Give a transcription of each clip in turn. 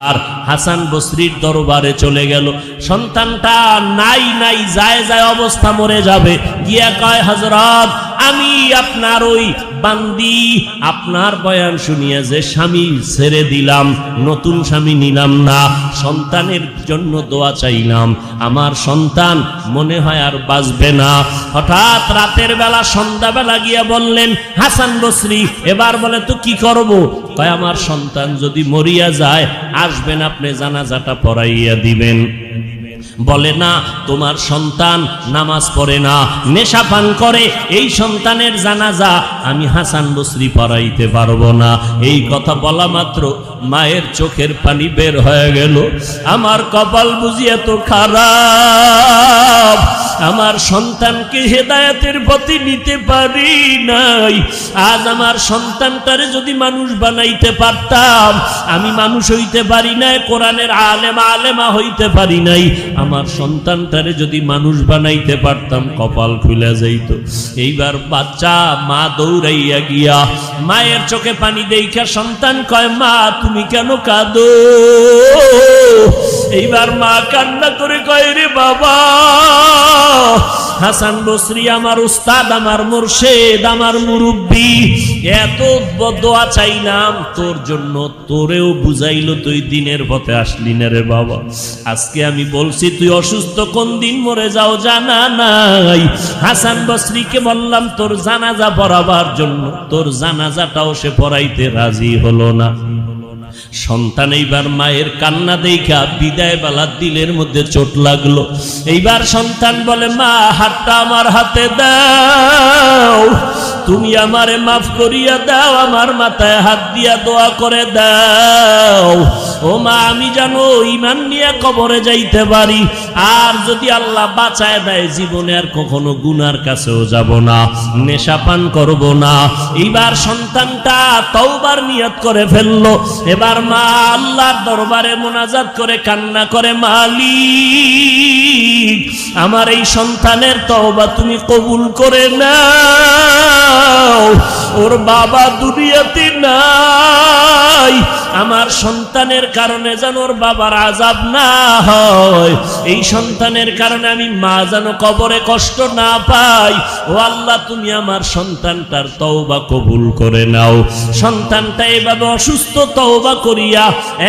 আর হাসান বসরির দরবারে চলে গেল। সন্তানটা নাই নাই, যায় যায় অবস্থা মরে যাবে। গিয়া কয় হজরত আমি আপনার ওই বান্দি, আপনার বয়ান শুনিয়ে যে স্বামী ছেড়ে দিলাম, নতুন স্বামী নিলাম না, সন্তানের জন্য দোয়া চাইলাম। আমার সন্তান মনে হয় আর বাঁচবে না। হঠাৎ রাতের বেলা, সন্ধ্যাবেলা গিয়া বললেন, হাসান বসরি, এবার বলে তো কি করব? কয়, আমার সন্তান যদি মরিয়া যায়, আসবেন, আপনি জানাজাটা পড়াইয়া দিবেন। বলে না, তোমার সন্তান নামাজ পড়ে না, নেশা পান করে, এই সন্তানের জানাজা আমি হাসান বসরি পড়াইতে পারব না। এই কথা বলা মাত্র মায়ের চোখের পানি বের হয়ে গেল। আমার কপাল বুঝি এত খারাপ আমার সন্তানকে হেদায়াতের পথে নিতে পারি নাই। আজ আমার সন্তানটারে যদি মানুষ বানাইতে পারতাম, আমি মানুষ হইতে পারি নাই, কোরআনের আলেমা আলেমা হইতে পারি নাই। আমার সন্তানটারে যদি মানুষ বানাইতে পারতাম, কপাল খুলে যাইত। এইবার বাচ্চা, মা দৌড়াইয়া গিয়া মায়ের চোখে পানি দেইখা সন্তান কয়, মা, তুমি কেন কাঁদো? এইবার মা কান্না করে কয়, রে বাবা হাসান বসরি আমার উস্তাদ, আমার মুর্শেদ, আমার মুরব্বী। এত দোয়া চাইলাম, তোর জন্য তোরেও বুঝাইলো তুই দিনের পথে আসলি না রে বাবা। আজকে আমি বলছি, তুই অসুস্থ কোন দিন মরে যাও জানা নাই। হাসান বসরিকে বললাম, তোর জানাজা পড়াবার জন্য, তোর জানাজাটাও সে পড়াইতে রাজি হলো না। সন্তান এইবার মায়ের কান্না দেখা বিদায় বেলা দিলের মধ্যে চোট লাগল। এইবার সন্তান বলে, মা, হাতটা আমার হাতে দাও। তুমি আমারে মাফ করিয়া দাও, আমার মাথায় হাত দিয়া দোয়া করে দাও। ও মা, আমি জানো ইমান নিয়ে কবরে যাইতে পারি, আর যদি আল্লাহ বাঁচায় দেয়, জীবনে আর কখনো গুনার কাছেও যাব না, নেশা পান করব না। এবার সন্তানটা তওবার নিয়ত করে ফেলল। এবার মা আল্লাহর দরবারে মোনাজাত করে কান্না করে, মালিক, আমার এই সন্তানের তওবা তুমি কবুল করে নাও। ওর বাবা দুনিয়াতে নাই আমার সন্তানের কারণে যেন ওর বাবার আজাব না হয়। এই সন্তানের কারণে আমি মা যেন কবরে কষ্ট না পাই। ও আল্লাহ, তুমি আমার সন্তানটার তওবা কবুল করে নাও। সন্তানটা এভাবে অসুস্থ তওবা করিয়া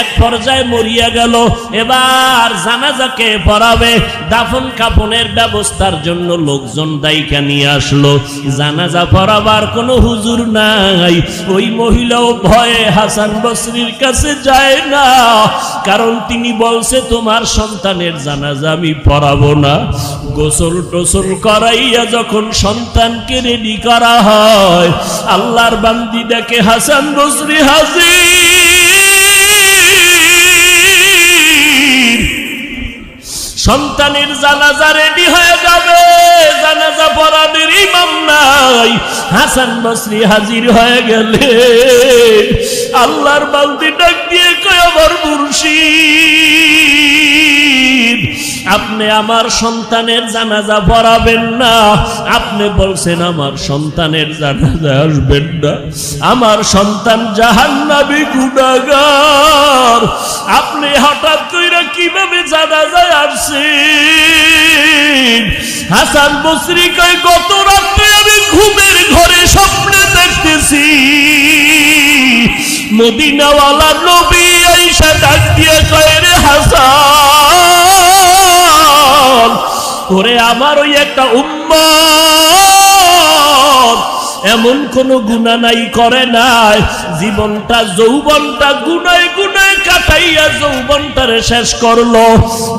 এক পর্যায়ে মরিয়া গেল। এবার জানাজাকে পড়াবে, দাফন কাফনের ব্যবস্থার জন্য লোকজন দায়িকা নিয়ে আসলো। জানাজা পড়াবার কোনো হুজুর নাই। ওই মহিলাও ভয়ে হাসান বসরির কাছে যায় না। কারণ তিনি বলছে, তোমার সন্তানের জানাজা আমি পড়াবো না। গোসল টোসল করাইয়া যখন সন্তানকে রেডি করা হয়, আল্লাহর বান্দি দেখে হাসান বসরি হাজির। সন্তানের জানাজা রেডি হয়ে যাবে, জানাজা পড়ানোর ইমাম নাই। হাসান বসরি হাজির হয়ে গেলে আল্লাহর বালতি ডাক দিয়ে কয়, আমার আপনি আমার সন্তানের জানাজা পড়াবেন না। আপনি বলছেন, আমার সন্তানের জানাজা আসবেন না। আমার সন্তান জাহান্নাবি গুণাগার আপনি হঠাৎ কইরা কীভাবে জানাজায় আসছেন? হাসান বসরি কয়, গত রাত্রে আমি ঘুমের ঘরে স্বপ্নে দেখতেছি। মদিনাওয়ালা নবী আইসা ডাক দিয়ে কয় হাসান, ওরে আমার ওই একটা উম্মত, এমন কোন গুণা নাই, করে নাই। জীবনটা, যৌবনটা গুনায় গুনায় কাটাইয়া যৌবনটারে শেষ করল।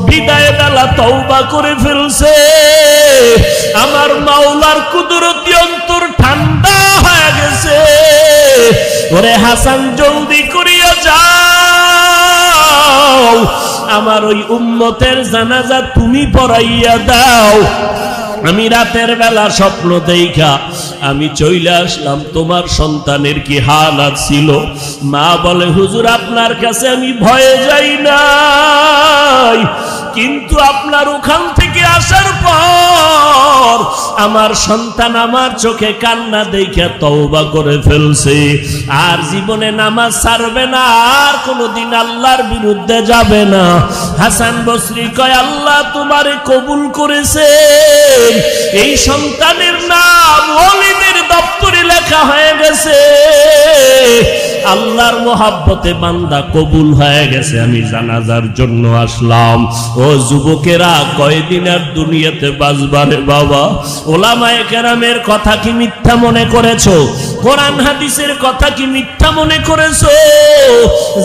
বিদায় বেলা তওবা করে ফেলছে। আমার মাওলার কুদরতি অন্তর ঠান্ডা গেছে ওরে হাসান, জলদি করিয়া যাও। আমার ওই উম্মতের জানাজা তুমি পড়াইয়া দাও। আমি রাতের বেলা স্বপ্ন দেখা, আমি চইলে আসলাম, তোমার সন্তানের কি হালাত ছিল? মা বলে, হুজুর, আপনার কাছে আমি ভয়ে যাই নাই। কিন্তু আপনার ওখান থেকে আসার পর আমার সন্তান আমার চোখে কান্না দেখে তওবা করে ফেলছে। আর জীবনে নামাজ ছাড়বে না, আর কোনোদিন আল্লাহর বিরুদ্ধে যাবে না। হাসান বসরি কয়, আল্লাহ তোমারে কবুল করেছে। এই সন্তানের নাম ওলিদের দপ্তরে লেখা হয়ে গেছে। আল্লাহর মোহাব্বতে বান্দা কবুল হয়ে গেছে। আমি জানাজার জন্য আসলাম। ও যুবকেরা কয়দিন আর দুনিয়াতে বাজবারে বাবা। ওলামায়ে কেরামের কথা কি মিথ্যা মনে করেছ? কোরআন হাদিসের কথা কি মিথ্যা মনে করেছ?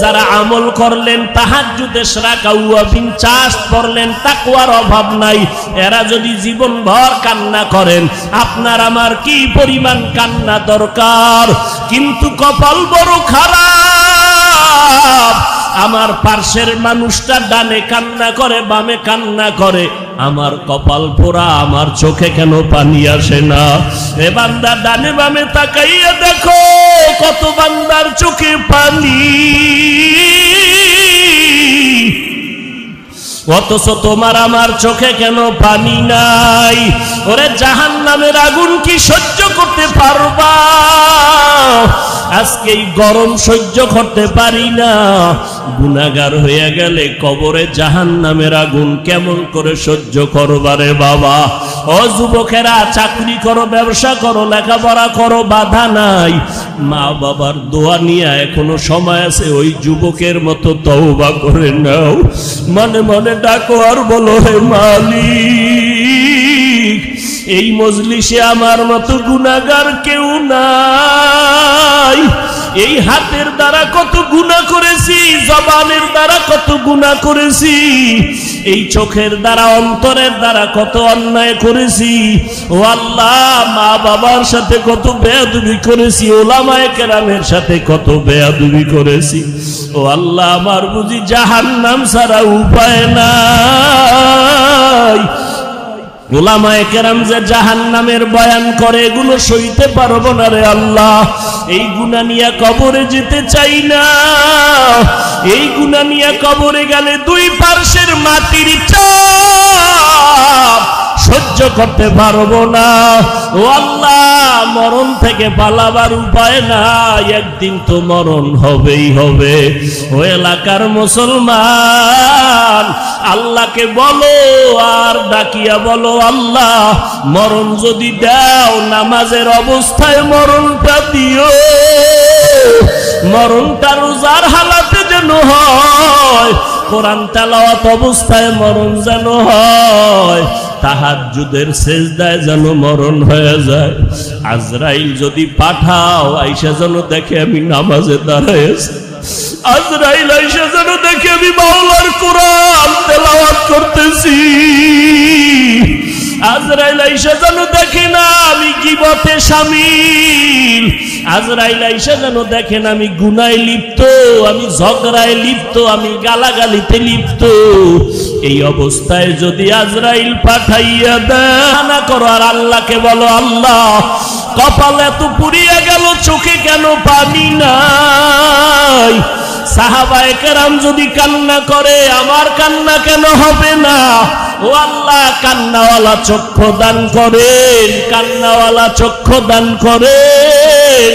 যারা আমল করলেন তাহাজ্জুদে রাকাউয়াবিন চাষ করলেন, তাকওয়ার অভাব নাই। এরা যদি জীবন ভর কান্না করেন, আপনার আমার কি পরিমাণ কান্না দরকার? কিন্তু কপাল বড় খারাপ। আমার পার্শ্বের মানুষটা ডানে কান্না করে, বামে কান্না করে। আমার কপাল পোড়া, আমার চোখে কেন পানি আসে না? এ বান্দা ডানে বামে তাকাইয়া দেখো, কত বান্দার চোখে পানি। অথচ তোমার আমার চোখে কেন পানি নাই? ওরে জাহান নামের আগুন কি সহ্য করতে পারবা? আজকে এই গরম সহ্য করতে পারি না। গুনাগার হয়ে গেলে কবরে জাহান নামের আগুন কেমন করে সহ্য করবারে বাবা? ও যুবকেরা, চাকরি করো, ব্যবসা করো, লেখাপড়া করো, বাধা নাই। মা বাবার দোয়া নিয়ে এখনও সময় আছে, ওই যুবকের মতো তওবা করে নাও। মনে মনে ডাকো আর বলো, হে মালিক এই মজলিসে আমার মতো গুনাগার কেউ নাই। এই হাতের দ্বারা কত গুণা করেছি, জবানের দ্বারা কত গুণা করেছি। এই চোখের দ্বারা, অন্তরের দ্বারা কত অন্যায় করেছি। ও আল্লাহ, মা বাবার সাথে কত বেয়াদুবি করেছি, ওলামায় কেরামের সাথে কত বেয়াদুবি করেছি। ও আল্লাহ, আমার বুঝি জাহান নাম সারা উপায় নাই। বয়ান করে, এগুলো সইতে পারব না রে আল্লাহ। এই কবরে যেতে চাই না। এই কবরে গেলে দুই পার্শ্বের মাটির চাপ। করতে পারব না। ও আল্লাহ, মরণ থেকে পালাবার উপায় নাই। একদিন তো মরণ হবেই হবে। ও এলাকার মুসলমান, আল্লাহকে বলো আর ডাকিয়া বলো, আল্লাহ, মরণ যদি দাও, নামাজের অবস্থায় মরণটা দিও। মরণটা রোজার হালাতে যেন হয়, কোরআন তেলাওয়াত অবস্থায় মরণ যেন হয়। তাহাজ্জুদের সেজদায় যেন মরণ হয়ে যায়। আজরাইল যদি পাঠাও, আইসা যেন দেখে আমি নামাজে দাঁড়াইছি আজরাইল আইসা যেন দেখে আমি মাওলার কোরআন তেলাওয়াত করতেছি। আজরাইল আইসা যেন দেখে না আমি গিবতে সামিল আজরাইল আইসা যেন দেখেন আমি গুনায় লিপ্ত, আমি ঝগড়ায় লিপ্ত, আমি গালাগালিতে লিপ্ত। এই অবস্থায় যদি আজরাইল পাঠাইয়া দেয় করো আর আল্লাহকে বলো, আল্লাহ, কপাল এত পুড়িয়ে গেল, চোখে কেন পানি নাই? সাহাবায়ে কেরাম যদি কান্না করে, আমার কান্না কেন হবে না? ও আল্লাহ, কান্নাওয়ালা চক্ষু দান করেন, কান্নাওয়ালা চক্ষু দান করেন।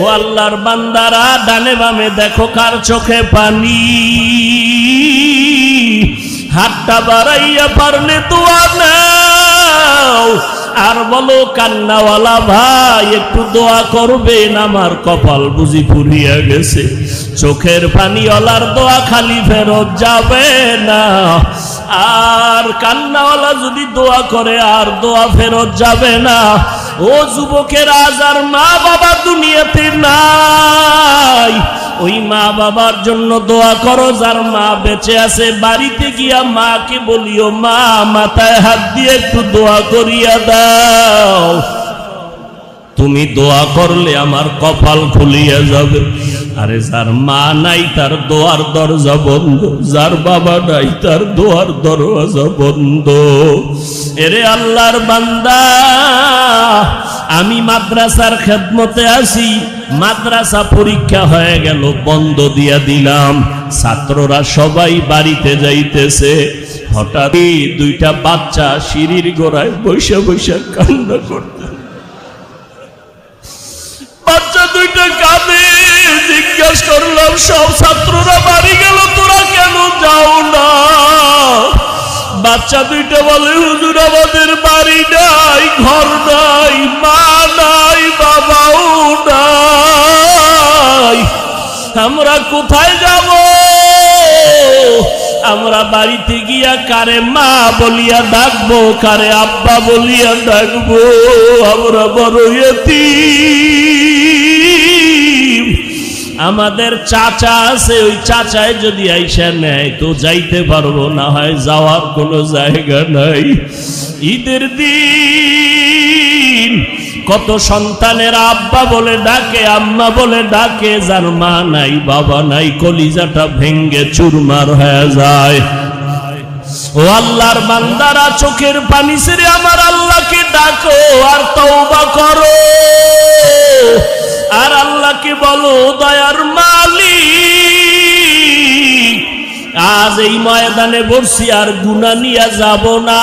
ও আল্লাহর বান্দারা, ডানে বামে দেখো কার চোখে পানি। হাতটা বাড়াইয়া পারলে তো নাও। আর বলো, কান্নাওয়ালা ভাই, একটু দোয়া করবেন, আমার কপাল বুঝি পুরিয়া গেছে। চোখের পানিওয়ালার দোয়া খালি ফেরত যাবে না। আর কান্নাওয়ালা যদি দোয়া করে, আর দোয়া ফেরত যাবে না। ও যুবকের আজ আর মা বাবা দুনিয়াতে নাই। ওই মা বাবার জন্য দোয়া করো, যার মা বেঁচে আছে, বাড়িতে গিয়া মাকে বলিও, মা, মাথায় হাত দিয়ে একটু দোয়া করিয়া দাও। তুমি দোয়া করলে আমার কপাল খুলিয়া যাবে। আরে যার মা নাই, তার দোয়ার দরজা বন্ধ। যার বাবা নাই, তার দোয়ার দরজা বন্ধ। এরে আল্লাহর বান্দা, আমি মাদ্রাসার খেদমতে আছি, মাদ্রাসা পরীক্ষা হয়ে গেল, বন্ধ দিয়া দিলাম। ছাত্ররা সবাই বাড়িতে যাইতেছে। হঠাৎ দুইটা বাচ্চা সিঁড়ির গোড়ায় বৈশা বৈশা কান্না করতে বাচ্চা দুইটা কাঁদে জিজ্ঞাস করলাম, সব ছাত্ররা বাড়ি গেল, তোরা কেন যাও না? বাচ্চা দুইটা বলে, হুজুর, আমাদের বাড়ি নাই, ঘর নাই, মা নাই, বাবাও নাই। আমরা কোথায় যাব? আমরা বাড়িতে গিয়া কারে মা বলিয়া ডাকবো, কারে আব্বা বলিয়া ডাকবো, আমরা বড় এতিম। আমাদের চাচা আছে, ওই চাচায় যদি আইসা নেয় তো যাইতে পারব, না হয় যাওয়ার কোনো জায়গা নাই। ঈদের দিন কত সন্তানের আব্বা বলে ডাকে, আম্মা বলে ডাকে, যার মা নাই, বাবা নাই, কলিজাটা ভেঙ্গে চুরমার হয়ে যায়। ও আল্লাহর বান্দারা, চোখের পানি ছেড়ে আমার আল্লাহকে ডাকো আর তওবা করো। আর আল্লাহকে বলো, দয়ার মালিক, আজ এই ময়দানে বসছি আর গুনা নিয়ে যাব না।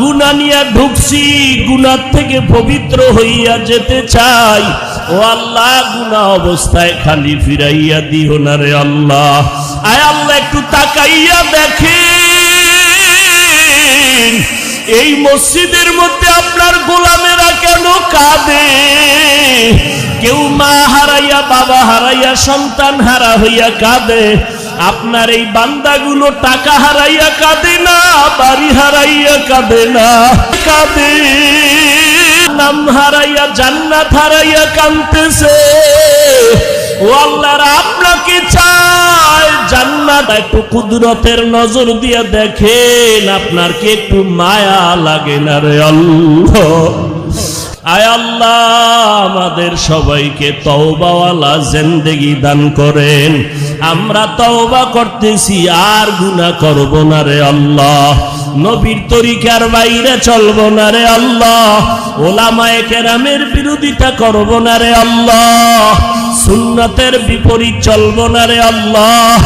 গুনা নিয়ে ঢুকছি গুনার থেকে পবিত্র হইয়া যেতে চাই। ও আল্লাহ গুনা অবস্থায় খালি ফিরাইয়া দিও না রে আল্লাহ। আয় আল্লাহ, একটু তাকাইয়া দেখে এই মসজিদের মধ্যে আপনার গোলামেরা কেন কাঁদে? বাবা হারাইয়া, সন্তান হারা হইয়া কাঁদে। আপনার এই বান্দাগুলো টাকা হারাইয়া কাঁদে না, বাড়ি হারাইয়া কাঁদে না, কাঁদে। নাম হারাইয়া, জান্নাত হারাইয়া কাঁদতেছে। ও আল্লাহর আপনাকে চায় জান্নাত একটু কুদরতের নজর দিয়ে দেখেন, আপনার কি একটু মায়া লাগে না রে আল্লাহ? আয় আল্লাহ, আমাদের সবাইকে তওবাওয়ালা জিন্দেগি দান করেন। আমরা তওবা করতেছি, আর গুনাহ করব না রে আল্লাহ। নবীর তরিকার বাইরে চলব না রে আল্লাহ। ওলামায়ে কেরামের বিরোধিতা করব না রে আল্লাহ। সুন্নতের বিপরীত চলব না রে আল্লাহ।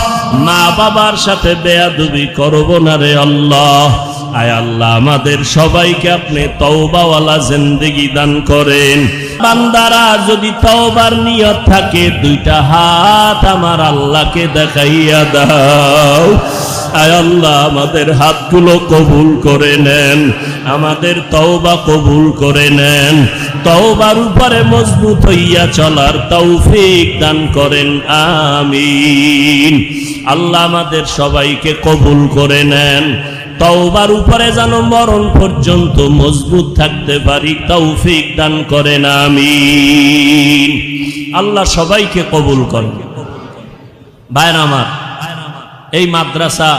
মা বাবার সাথে বেয়াদবি করব না রে আল্লাহ। আয় আল্লাহ, আমাদের সবাইকে আপনি তওবাওয়ালা জিন্দেগি দান করেন। বান্দারা, যদি তওবার নিয়ত থাকে, দুইটা হাত আমার আল্লাহকে দেখাইয়া দাও। আয় আল্লাহ, আমাদের হাতগুলো কবুল করে নেন, আমাদের তওবা কবুল করে নেন। তওবার উপরে মজবুত হইয়া চলার তৌফিক দান করেন, আমিন। আল্লাহ আমাদের সবাইকে কবুল করে নেন। তওবার উপরে যেন মরণ পর্যন্ত মজবুত থাকতে পারি, তৌফিক দান করেন আমি আল্লাহ সবাইকে কবুল করেন। ভাইরা এই মাদ্রাসা